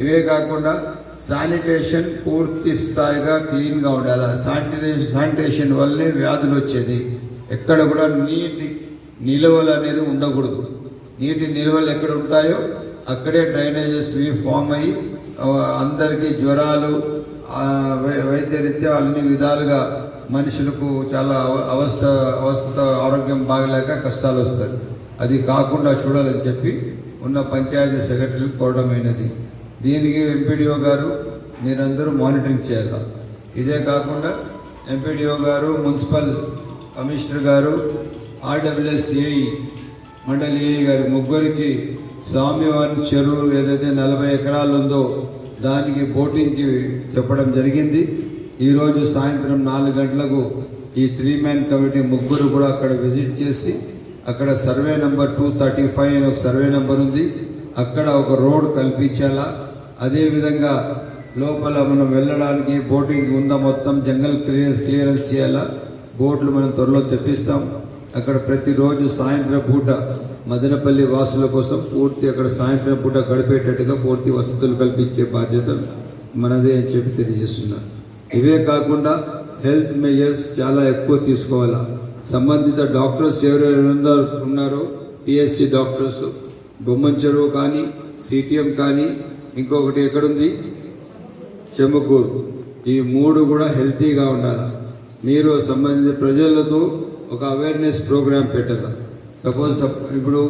ఇవే కాకుండా శానిటేషన్ పూర్తి స్థాయిగా క్లీన్గా ఉండాలి. శానిటేషన్ శానిటేషన్ వల్లే వ్యాధులు వచ్చేది. ఎక్కడ కూడా నీటి నిల్వలు అనేది ఉండకూడదు. నీటి నిల్వలు ఎక్కడ ఉంటాయో అక్కడే డ్రైనేజెస్ ఫామ్ అయ్యి అందరికీ జ్వరాలు ఆ, వైద్యరీత్యా అన్ని విధాలుగా మనుషులకు చాలా అవ- అవస్థ అవస్థ ఆరోగ్యం బాగలేక కష్టాలు వస్తాయి. అది కాకుండా చూడాలని చెప్పి ఉన్న పంచాయతీ సెక్రటరీలు కోరడమైనది. దీనికి ఎంపీడీఓ గారు మీరందరూ మానిటరింగ్ చేయాలి? ఇదే కాకుండా ఎంపీడీఓ గారు మున్సిపల్ కమిషనర్ గారు ఆర్డబ్ల్యూఎస్ఏఈ మండలి ఏఈ గారి ముగ్గురికి స్వామివారి చెరువు ఏదైతే నలభై ఎకరాలు ఉందో దానికి బోటింగ్కి చెప్పడం జరిగింది. ఈరోజు సాయంత్రం నాలుగు గంటలకు ఈ త్రీ మ్యాన్ కమిటీ ముగ్గురు కూడా అక్కడ విజిట్ చేసి అక్కడ survey number two thirty five అని ఒక సర్వే నెంబర్ ఉంది. అక్కడ ఒక రోడ్ కల్పించాలా? అదేవిధంగా లోపల మనం వెళ్ళడానికి బోటింగ్ ఉందా మొత్తం జంగల్ క్లియరెన్స్ క్లియరెన్స్ చేయాలా? బోట్లు మనం త్వరలో తెప్పిస్తాం. అక్కడ ప్రతిరోజు సాయంత్రం పూట మదనపల్లి వాసుల కోసం పూర్తి అక్కడ సాయంత్రం పూట గడిపేటట్టుగా పూర్తి వసతులు కల్పించే బాధ్యత మనదే అని చెప్పి తెలియజేస్తున్నాను ఇవే కాకుండా హెల్త్ మెజర్స్ చాలా ఎక్కువ తీసుకోవాలా? సంబంధిత డాక్టర్స్ ఎవరెవరు ఉన్నారో పిఎస్సి డాక్టర్స్ బొమ్మన్ చెరువు కానీ సిటిఎం కానీ ఇంకొకటి ఎక్కడుంది? చెమ్మకూరు ఈ మూడు కూడా హెల్తీగా ఉండాలి? మీరు సంబంధించిన ప్రజలతో ఒక అవేర్నెస్ ప్రోగ్రామ్ పెట్టాలి? సపోజ్ ఇప్పుడు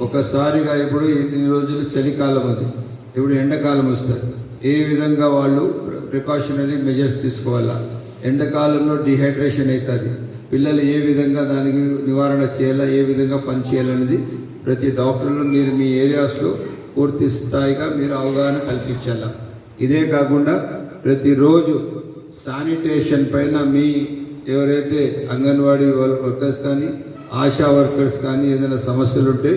ఒకసారిగా ఇప్పుడు ఇన్ని రోజులు చలికాలం ఉంది ఇప్పుడు ఎండాకాలం వస్తుంది. ఏ విధంగా వాళ్ళు ప్రికాషనరీ మెజర్స్ తీసుకోవాలా? ఎండాకాలంలో డిహైడ్రేషన్ అవుతుంది. పిల్లలు ఏ విధంగా దానికి నివారణ చేయాలా? ఏ విధంగా పనిచేయాలనేది ప్రతి డాక్టర్లు మీరు మీ ఏరియాస్లో పూర్తి స్థాయిగా మీరు అవగాహన కల్పించాలా. ఇదే కాకుండా ప్రతిరోజు శానిటేషన్ పైన మీ ఎవరైతే అంగన్వాడీ వర్కర్స్ కానీ ఆశా వర్కర్స్ కానీ ఏదైనా సమస్యలు ఉంటే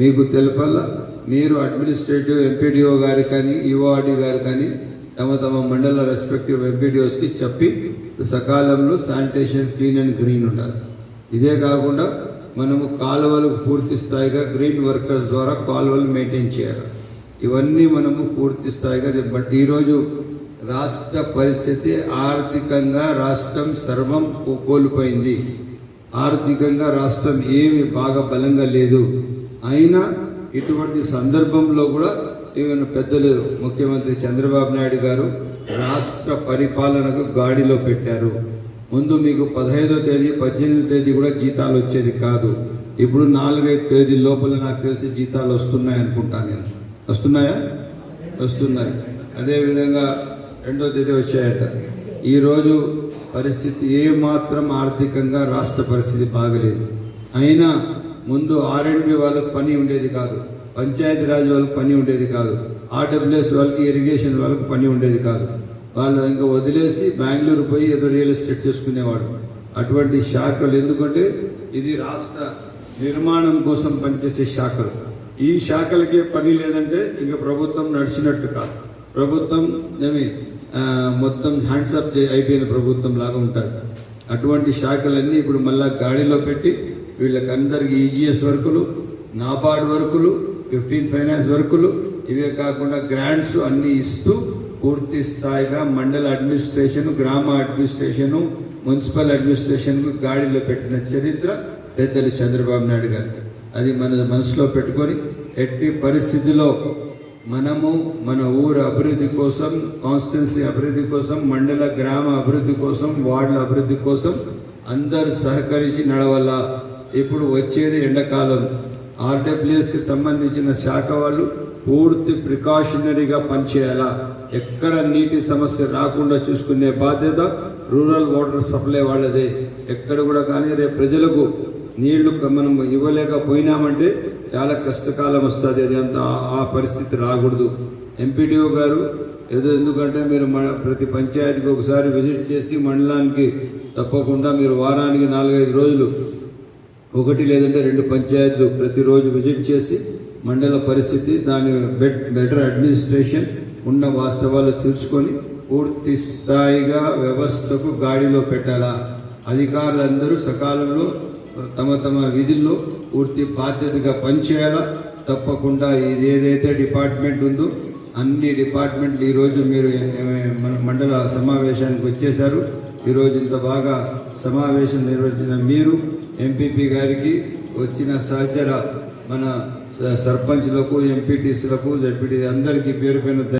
మీకు తెలపాలా. మీరు అడ్మినిస్ట్రేటివ్ ఎంపీడీఓ గారి కానీ ఈఓఆర్డీ గారు కానీ తమ తమ మండల రెస్పెక్టివ్ ఎంపీడీఓస్కి చెప్పి సకాలంలో శానిటేషన్ క్లీన్ అండ్ గ్రీన్ ఉండాలి. ఇదే కాకుండా మనము కాలువలు పూర్తి స్థాయిగా గ్రీన్ వర్కర్స్ ద్వారా కాలువలు మెయింటైన్ చేయాలి. ఇవన్నీ మనము పూర్తి స్థాయిగా బట్ ఈరోజు రాష్ట్ర పరిస్థితి ఆర్థికంగా రాష్ట్రం సర్వం కోల్పోయింది. ఆర్థికంగా రాష్ట్రం ఏమి బాగా బలంగా లేదు. అయినా ఇటువంటి సందర్భంలో కూడా ఈవెన్ పెద్దలు ముఖ్యమంత్రి చంద్రబాబు నాయుడు గారు రాష్ట్ర పరిపాలనకు గాడిలో పెట్టారు. ముందు మీకు పదహైదో తేదీ పద్దెనిమిదో తేదీ కూడా జీతాలు వచ్చేది కాదు. ఇప్పుడు నాలుగైదు తేదీ లోపల నాకు తెలిసి జీతాలు వస్తున్నాయి అనుకుంటాను నేను. వస్తున్నాయా? వస్తున్నాయి. అదేవిధంగా రెండో తేదీ వచ్చాయట. ఈరోజు పరిస్థితి ఏమాత్రం ఆర్థికంగా రాష్ట్ర పరిస్థితి బాగలేదు. అయినా ముందు ఆర్ఎండ్బి వాళ్ళకి పని ఉండేది కాదు. పంచాయతీరాజ్ వాళ్ళకి పని ఉండేది కాదు. ఆర్డబ్ల్యూఎస్ వాళ్ళకి ఇరిగేషన్ వాళ్ళకి పని ఉండేది కాదు. వాళ్ళు ఇంకా వదిలేసి బెంగళూరు పోయి ఏదో రియల్ ఎస్టేట్ చేసుకునేవాడు. అటువంటి శాఖలు ఎందుకంటే ఇది రాష్ట్ర నిర్మాణం కోసం పనిచేసే శాఖలు. ఈ శాఖలకే పని లేదంటే ఇంకా ప్రభుత్వం నడిచినట్టు కాదు. ప్రభుత్వం ఏమి మొత్తం హ్యాండ్సప్ అయిపోయిన ప్రభుత్వం లాగా ఉంటుంది అటువంటి శాఖలన్నీ ఇప్పుడు మళ్ళా గాడిలో పెట్టి వీళ్ళకందరికి ఈజీఎస్ వర్కులు నాబార్డ్ వర్కులు ఫిఫ్టీన్ ఫైనాన్స్ వర్కులు ఇవే కాకుండా గ్రాంట్స్ అన్నీ ఇస్తూ పూర్తి స్థాయిగా మండల అడ్మినిస్ట్రేషన్ గ్రామ అడ్మినిస్ట్రేషన్ మున్సిపల్ అడ్మినిస్ట్రేషన్కు గాడిలో పెట్టిన చరిత్ర పెద్దలు చంద్రబాబు నాయుడు గారికి. అది మన మనసులో పెట్టుకొని ఎట్టి పరిస్థితిలో మనము మన ఊరు అభివృద్ధి కోసం కాన్స్టిట్యున్సీ అభివృద్ధి కోసం మండల గ్రామ అభివృద్ధి కోసం వార్డుల అభివృద్ధి కోసం అందరూ సహకరించి నడవల ఇప్పుడు వచ్చేది ఎండాకాలం. ఆర్డబ్ల్యూఎస్కి సంబంధించిన శాఖ వాళ్ళు పూర్తి ప్రికాషనరీగా పనిచేయాలా? ఎక్కడ నీటి సమస్య రాకుండా చూసుకునే బాధ్యత రూరల్ వాటర్ సప్లై వాళ్ళదే. ఎక్కడ కూడా కానీ రేపు ప్రజలకు నీళ్ళు మనం ఇవ్వలేకపోయినామంటే చాలా కష్టకాలం వస్తుంది. అది అంత ఆ- పరిస్థితి రాకూడదు. ఎంపీడీఓ గారు ఏదో ఎందుకంటే మీరు మన ప్రతి పంచాయతీకి ఒకసారి విజిట్ చేసి మండలానికి తప్పకుండా మీరు వారానికి నాలుగైదు రోజులు ఒకటి లేదంటే రెండు పంచాయతీలు ప్రతిరోజు విజిట్ చేసి మండల పరిస్థితి దాని బెట్ బెటర్ అడ్మినిస్ట్రేషన్ ఉన్న వాస్తవాలు తెలుసుకొని పూర్తి స్థాయిగా వ్యవస్థకు గాడిలో పెట్టాలా? అధికారులందరూ సకాలంలో తమ తమ విధుల్లో పూర్తి బాధ్యతగా పనిచేయాలా? తప్పకుండా ఇది ఏదైతే డిపార్ట్మెంట్ ఉందో అన్ని డిపార్ట్మెంట్లు ఈరోజు మీరు మన మండల సమావేశానికి వచ్చేశారు. ఈరోజు ఇంత బాగా సమావేశం నిర్వహించిన మీరు ఎంపీపీ గారికి వచ్చిన సహచర మన స- సర్పంచ్లకు ఎంపీటీసీలకు జడ్పీటీ అందరికీ పేరు పైన